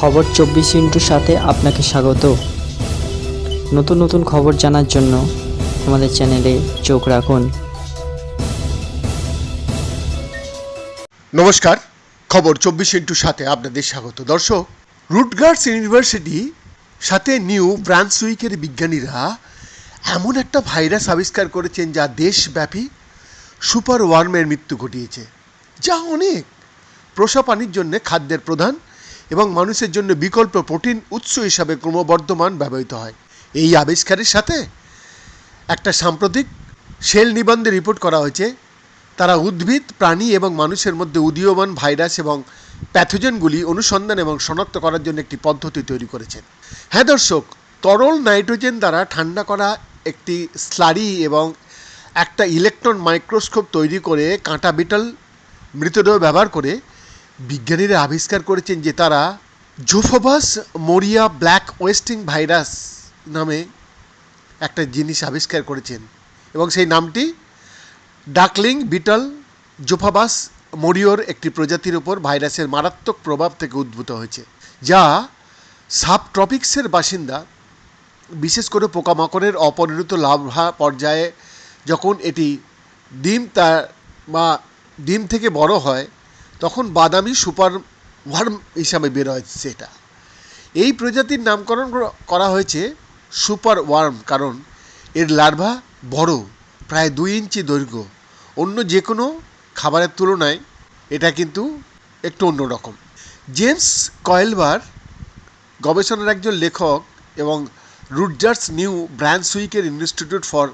খবর চব্বিশ ইন্টুর সাথে আপনাকে স্বাগত। নতুন নতুন খবর জানার জন্য আমাদের চ্যানেলে চোখ রাখুন। নমস্কার, খবর চব্বিশ ইন্টু সাথে আপনাদের স্বাগত। দর্শক, রুটগার্ডস ইউনিভার্সিটি সাথে নিউ ব্রান্সউইকের বিজ্ঞানীরা এমন একটা ভাইরাস আবিষ্কার করেছেন যা দেশব্যাপী সুপার ওয়ার্মের মৃত্যু ঘটিয়েছে, যা অনেক প্রসব পানির জন্য খাদ্যের প্রধান এবং মানুষের জন্য বিকল্প প্রোটিন উৎস হিসাবে ক্রমবর্ধমান ব্যবহৃত হয়। এই আবিষ্কারের সাথে একটা সাম্প্রতিক সেল নিবন্ধে রিপোর্ট করা হয়েছে, তারা উদ্ভিদ, প্রাণী এবং মানুষের মধ্যে উদীয়মান ভাইরাস এবং প্যাথোজেনগুলি অনুসন্ধান এবং শনাক্ত করার জন্য একটি পদ্ধতি তৈরি করেছেন হ্যাঁ দর্শক, তরল নাইট্রোজেন দ্বারা ঠান্ডা করা একটি স্লারি এবং একটা ইলেকট্রন মাইক্রোস্কোপ তৈরি করে কাঁটা বিটল মৃতদেহ ব্যবহার করে বিজ্ঞানীরা আবিষ্কার করেছেন যে তারা Zophobas morio black wasting virus নামে একটা জিনিস আবিষ্কার করেছেন। এবং সেই নামটি ডাকলিং বিটল জোফাবাস মরিওর একটি প্রজাতির উপর ভাইরাসের মারাত্মক প্রভাব থেকে উদ্ভূত হয়েছে, যা সাবট্রপিক্সের বাসিন্দা, বিশেষ করে পোকামাকড়ের অপরিণত লাভা পর্যায়ে যখন এটি ডিম তার বা ডিম থেকে বড় হয় তখন বাদামি সুপার ওয়ার্ম হিসাবে বের হয়েছে এটা। এই প্রজাতির নামকরণ করা- হয়েছে সুপার ওয়ার্ম কারণ এর লার্ভা বড়, প্রায় দুই ইঞ্চি দৈর্ঘ্য। অন্য যে কোনো খাবারের তুলনায় এটা কিন্তু একটু অন্যরকম জেমস কয়েলবার গবেষণার একজন লেখক এবং রুটজার্স নিউ ব্র্যান্সউইকের ইনস্টিটিউট ফর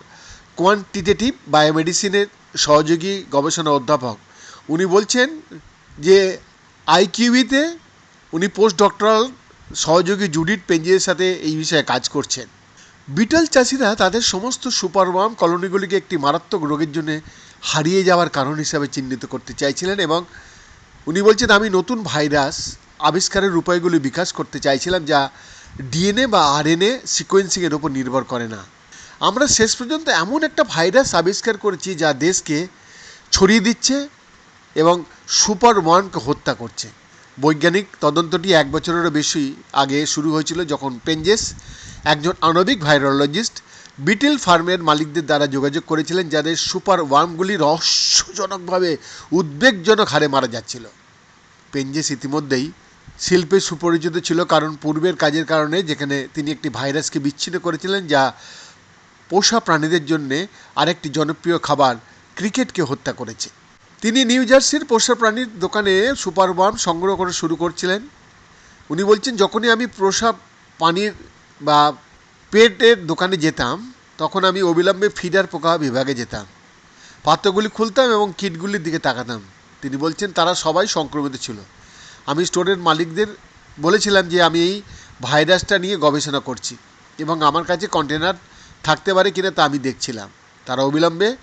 কোয়ান্টিটেটিভ বায়োমেডিসিনের সহযোগী গবেষণা অধ্যাপক। উনি বলছেন যে আইকিউইতে উনি পোস্ট ডক্টরাল সহযোগী জুডিট পেঞ্জিয়ের সাথে এই বিষয়ে কাজ করছেন। বিটল চাষিরা তাদের সমস্ত সুপারওয়ার্ম কলোনিগুলিকে একটি মারাত্মক রোগের জন্য হারিয়ে যাওয়ার কারণ হিসাবে চিহ্নিত করতে চাইছিলেন এবং উনি বলছেন, আমি নতুন ভাইরাস আবিষ্কারের উপায়গুলি বিকাশ করতে চাইছিলাম যা ডিএনএ বা আরএনএ সিকোয়েন্সিংয়ের ওপর নির্ভর করে না। আমরা শেষ পর্যন্ত এমন একটা ভাইরাস আবিষ্কার করেছি যা দেশকে ছড়িয়ে দিচ্ছে এবং সুপার ওয়ানকে হত্যা করছে। বৈজ্ঞানিক তদন্তটি এক বছরেরও বেশি আগে শুরু হয়েছিল যখন পেঞ্জেস একজন আণবিক ভাইরোলজিস্ট বিটেল ফার্মের মালিকদের দ্বারা যোগাযোগ করেছিলেন, যাদের সুপার ওয়ার্মগুলি রহস্যজনকভাবে উদ্বেগজনক হারে মারা যাচ্ছিল। পেঞ্জেস ইতিমধ্যেই শিল্পে সুপরিচিত ছিল, কারণ পূর্বের কাজের কারণে যেখানে তিনি একটি ভাইরাসকে বিচ্ছিন্ন করেছিলেন, যা পোষা প্রাণীদের জন্যে আরেকটি জনপ্রিয় খাবার ক্রিকেটকে হত্যা করেছে। তিনি নিউ জার্সির পোষা প্রাণীর দোকানে সুপার বাম সংগ্রহ করে শুরু করছিলেন। উনি বলছেন, যখনই আমি পোষা পানির বা পেটের দোকানে যেতাম, তখন আমি অবিলম্বে ফিডার পোকা বিভাগে যেতাম। পাত্রগুলি খুলতাম এবং কিটগুলির দিকে তাকাতাম। তিনি বলছেন, তারা সবাই সংক্রমিত ছিল। আমি স্টোরের মালিকদের বলেছিলাম যে আমি এই ভাইরাসটা নিয়ে গবেষণা করছি এবং আমার কাছে কন্টেনার থাকতে পারে কিনা তা আমি দেখছিলাম। তারা অবিলম্বে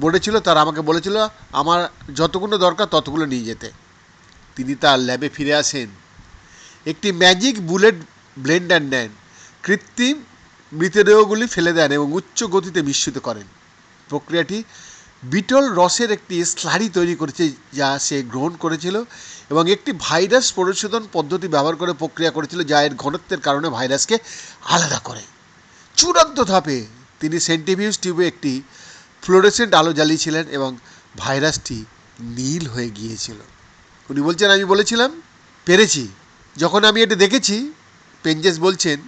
বলেছিল, তারা আমাকে বলেছিল, আমার যতগুলো দরকার ততগুলো নিয়ে যেতে। তিনি তার ল্যাবে ফিরে আসেন। একটি ম্যাজিক বুলেট ব্লেন্ডার নেন, কৃত্রিম মৃতদেহগুলি ফেলে দেন এবং উচ্চ গতিতে মিশ্রিত করেন। প্রক্রিয়াটি বিটল রসের একটি স্লারি তৈরি করেছে, যা সে গ্রহণ করেছিল এবং একটি ভাইরাস পরিশোধন পদ্ধতি ব্যবহার করে প্রক্রিয়া করেছিল, যা এর ঘনত্বের কারণে ভাইরাসকে আলাদা করে। চূড়ান্ত ধাপে তিনি সেন্টিভিউস টিউবে একটি ফ্লোরেসেন্ট আলো জ্বালিয়েছিলেন এবং ভাইরাসটি নীল হয়ে গিয়েছিল। উনি বলছেন, আমি বলেছিলাম, পেরেছি। যখন আমি এটা দেখেছি, পেঞ্জেস বলছেন,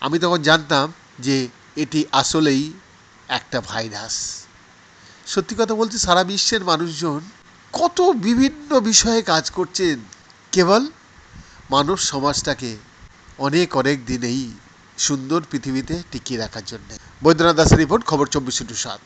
আমি তখন জানতাম যে এটি আসলেই একটা ভাইরাস। সত্যি কথা বলতে সারা বিশ্বের মানুষজন কত বিভিন্ন বিষয়ে কাজ করছেন। কেবল মানব সমাজটাকে অনেক অনেক দিনেই সুন্দর পৃথিবীতে টিকিয়ে রাখার জন্য। বৈদ্যনাথ দাসের রিপোর্ট, খবর চব্বিশ ইন্টু সাত।